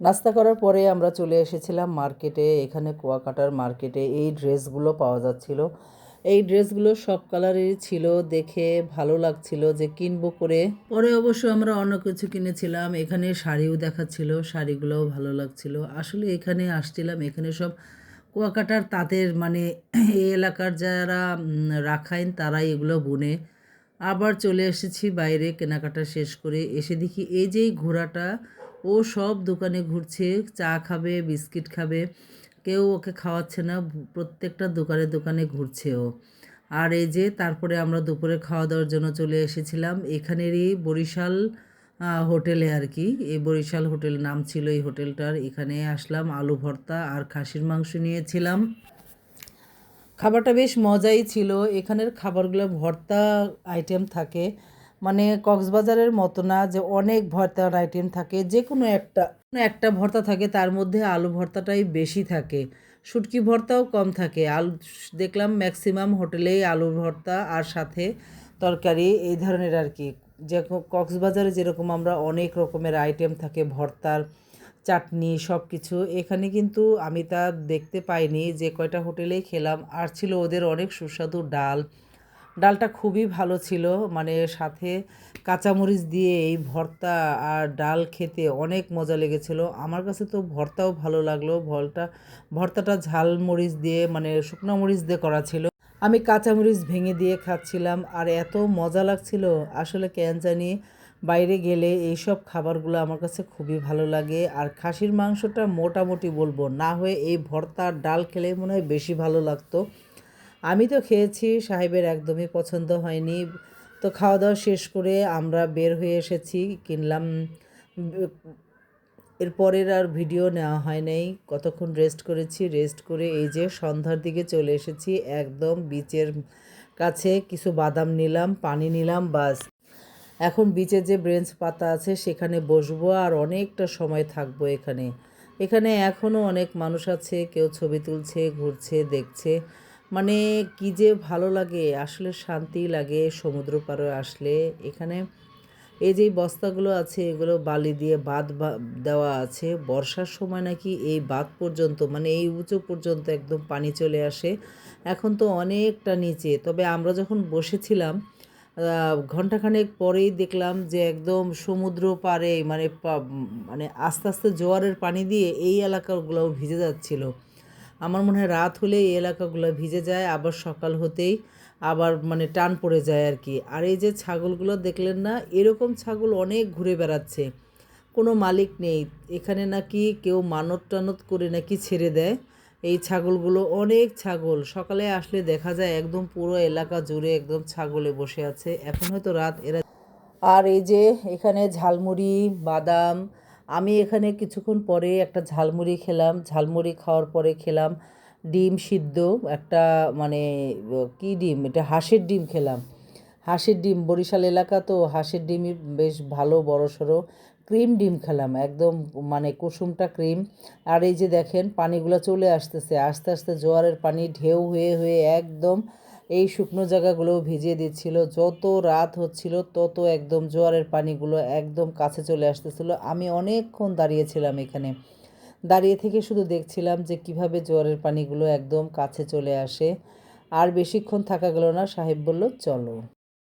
নাস্তা করার পরে আমরা চলে এসেছিলাম মার্কেটে। এখানে কুয়াকাটার মার্কেটে এই ড্রেসগুলো পাওয়া যাচ্ছিল। এই ড্রেসগুলো সব কালারেরই ছিল। দেখে ভালো লাগছিল যে কিনবো করে। পরে অবশ্য আমরা অন্য কিছু কিনেছিলাম। এখানে শাড়িও দেখাচ্ছিল। শাড়িগুলোও ভালো লাগছিল। আসলে এখানে আসছিলাম। এখানে সব কুয়াকাটার তাঁতের মানে এই এলাকার যারা রাখাইন তারাই এগুলো বুনে। আবার চলে এসেছি বাইরে কেনাকাটা শেষ করে। এসে দেখি এই যে ঘোড়াটা ও সব দোকানে ঘুরছে, চা খাবে, বিস্কিট খাবে। কেউ ওকে খাওয়াচ্ছে না প্রত্যেকটা দোকানে দোকানে ঘুরছে ও। আর এই যে তারপরে আমরা দুপুরে খাওয়া দাওয়ার জন্য চলে এসেছিলাম। এখানেরই বরিশাল হোটেলে আর কি। এই বরিশাল হোটেল নাম ছিল এই হোটেলটার। এখানে আসলাম, আলু ভর্তা আর খাসির মাংস নিয়েছিলাম। খাবারটা বেশ মজাই ছিল। এখানের খাবারগুলো ভর্তা আইটেম থাকে। মানে কক্সবাজারের মতো না যে অনেক ভর্তার আইটেম থাকে, যে কোনো একটা একটা ভর্তা থাকে, তার মধ্যে আলু ভর্তাটাই বেশি থাকে। শুটকি ভর্তাও কম থাকে। আলু দেখলাম ম্যাক্সিমাম হোটেলেই আলু ভর্তা আর সাথে তরকারি, এই ধরনের আর কি। যে কক্সবাজারে যেরকম আমরা অনেক রকমের আইটেম থাকে, ভর্তার, চাটনি সব কিছু এখানে কিন্তু আমি তা দেখতে পাইনি। যে কয়টা হোটেলেই খেলাম, আর ছিল ওদের অনেক সুস্বাদু ডাল ডালটা খুবই ভালো ছিল। মানে সাথে কাঁচামরিচ দিয়ে এই ভর্তা আর ডাল খেতে অনেক মজা লেগেছিল। আমার কাছে তো ভর্তাও ভালো লাগল। ভলটা, ভর্তাটা ঝাল মরিচ দিয়ে মানে শুকনো মরিচ দিয়ে করা ছিল। আমি কাঁচামরিচ ভেঙে দিয়ে খাচ্ছিলাম আর এত মজা লাগছিল। আসলে কেন জানি বাইরে গেলে এইসব খাবারগুলো আমার কাছে খুবই ভালো লাগে। আর খাসির মাংসটা মোটামুটি বলব, না হয়ে এই ভর্তা ডাল খেলে মনে হয় বেশি ভালো লাগতো। আমি তো খেয়েছি, সাহেবের একদমই পছন্দ হয়নি। তো খাওয়া দাওয়া শেষ করে আমরা বের হয়ে এসেছি, কিনলাম এরপরের আর ভিডিও নেওয়া হয় নাই। কতক্ষণ রেস্ট করেছি রেস্ট করে এই যে সন্ধ্যার দিকে চলে এসেছি, একদম বিচের কাছে কিছু বাদাম নিলাম, পানি নিলাম, বাস। এখন বিচের যে ব্রেঞ্চ পাতা আছে, সেখানে বসবো আর অনেকটা সময় থাকব এখানে। এখানে এখনও অনেক মানুষ আছে, কেউ ছবি তুলছে, ঘুরছে, দেখছে। মানে কি যে ভালো লাগে, আসলে শান্তি লাগে সমুদ্র পাড়ে আসলে। এখানে এই যে বস্তাগুলো আছে, এগুলো বালি দিয়ে বাঁধ দেওয়া আছে। বর্ষার সময় নাকি এই বাঁধ পর্যন্ত মানে এই উঁচু পর্যন্ত একদম পানি চলে আসে। এখন তো অনেকটা নিচে। তবে আমরা যখন বসেছিলাম ঘন্টাখানেক পরেই দেখলাম যে একদম সমুদ্র পাড়ে মানে মানে আস্তে আস্তে জোয়ারের পানি দিয়ে এই এলাকাগুলোও ভিজে যাচ্ছিল। আমার মনে হয় রাত হলে এই এলাকাগুলো ভিজে যায়, আবার সকাল হতেই আবার মানে টান পড়ে যায় আর কি। আর এই যে ছাগলগুলো দেখলেন না, এরকম ছাগল অনেক ঘুরে বেড়াচ্ছে। কোনো মালিক নেই। এখানে নাকি কেউ মানত টানত করে নাকি ছেড়ে দেয়। এই ছাগলগুলো অনেক ছাগল। সকালে আসলে দেখা যায় একদম পুরো এলাকা জুড়ে একদম ছাগলে বসে আছে। এখন হয়তো রাত এরা আর এই যে এখানে ঝালমুড়ি, বাদাম আমি এখানে কিছুক্ষণ পরে একটা ঝালমুড়ি খেলাম। ঝালমুড়ি খাওয়ার পরে খেলাম ডিম সিদ্ধ, একটা মানে কি ডিম? এটা হাঁসের ডিম খেলাম। হাঁসের ডিম, বরিশাল এলাকা তো হাঁসের ডিমই বেশ ভালো, বড়, সড়ো। ক্রিম ডিম খেলাম, একদম মানে কুসুমটা ক্রিম। আর এই যে দেখেন, পানিগুলো চলে আসতেছে। আস্তে আস্তে জোয়ারের পানি ঢেউ হয়ে হয়ে একদম এই শুকনো জায়গাগুলো ভিজিয়ে দিচ্ছিল। যত রাত হচ্ছিল, তত একদম জোয়ারের পানিগুলো একদম কাছে চলে আসতেছিল। আমি অনেকক্ষণ দাঁড়িয়েছিলাম এখানে। দাঁড়িয়ে থেকে শুধু দেখছিলাম যে কীভাবে জোয়ারের পানিগুলো একদম কাছে চলে আসে। আর বেশিক্ষণ থাকা গেল না। সাহেব বলল, চলো।